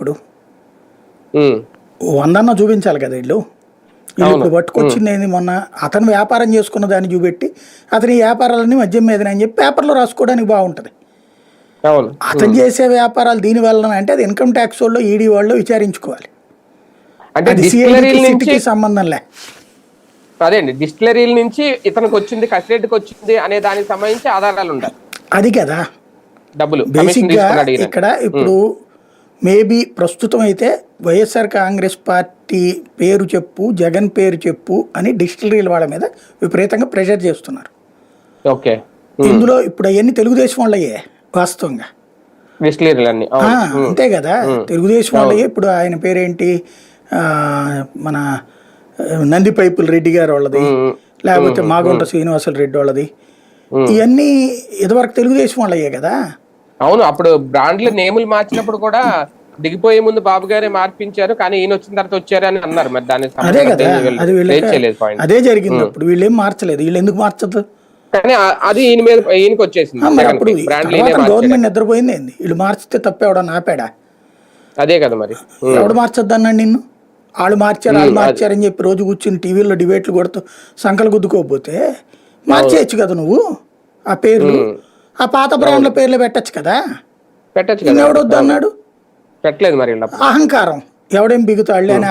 ఇప్పుడు వందన్న చూపించాలి కదా వీళ్ళు వీళ్ళు ఇప్పుడు పట్టుకొచ్చింది ఏంది మొన్న? అతను వ్యాపారం చేసుకున్న దాన్ని చూపెట్టి అతని వ్యాపారాలన్నీ మద్యం మీదనే అని చెప్పి పేపర్లో రాసుకోవడానికి బాగుంటుంది. అతను చేసే వ్యాపారాలు దీని వలన అంటే అది ఇన్కమ్ ట్యాక్స్ వాళ్ళు ఈడీ వాళ్ళు విచారించుకోవాలి. అంటే సంబంధం లే. అదే అండి. డిస్టిలరీల నుంచి ఇతనికి వచ్చింది కసిరెడ్డికి వచ్చింది అనే దానికి సంబంధించి ఆధారాలు ఉండాలి అది కదా. డబ్బులు తీసుకుని అడిగిన ఇక్కడ ఇప్పుడు మేబీ ప్రస్తుతం అయితే వైఎస్ఆర్ కాంగ్రెస్ పార్టీ పేరు చెప్పు జగన్ పేరు చెప్పు అని డిస్టిలరీల వాళ్ళ మీద విపరీతంగా ప్రెషర్ చేస్తున్నారు. ఓకే. ఇందులో ఇప్పుడు అవన్నీ తెలుగుదేశం వాళ్ళయే వాస్తవంగా. అంతే కదా. తెలుగుదేశం వాళ్ళయే. ఇప్పుడు ఆయన పేరేంటి? మన నంది పైపుల రెడ్డి గారు వాళ్ళది. లేకపోతే మాగుంట శ్రీనివాసులు రెడ్డి వాళ్ళది. ఇవన్నీ ఇదివరకు తెలుగుదేశం వాళ్ళయే కదా. అవును అప్పుడు బ్రాండ్ల నేములు మార్చినప్పుడు కూడా దిగిపోయే ముందు బాబు గారే మార్పించారు కానీ ఈయన వచ్చిన తర్వాత వచ్చారు అని అన్నారు. మరి దానికి అదే కదా అది జరిగింది అప్పుడు వీళ్ళు ఏం మార్చలేదు వీళ్ళు ఎందుకు మార్చదు కానీ అది ఈయన మీద ఈయనకి వచ్చేసింది. అప్పుడు. గవర్నమెంట్ నిద్రపోయింది ఏంది? వీళ్ళు మార్చితే తప్పేవడని ఆపాడా? అదే కదా మరి. ఎవడు మార్చొద్దు అన్నాడు నిన్ను? వాళ్ళు మార్చారు వాళ్ళు మార్చారని చెప్పి రోజు కూర్చుని టీవీలో డిబేట్లు కొడుతూ సంకలు గుద్దుకోకపోతే మార్చేయచ్చు కదా నువ్వు? ఆ పేర్లు. ఆ పాత బ్రాండ్ల పేర్లు పెట్టచ్చు కదా? పెట్టచ్చు కదా? ఎవడొద్దు అన్నాడు పెట్టలేదు మరి. అహంకారం. ఎవడేం బిగుతాడులే అని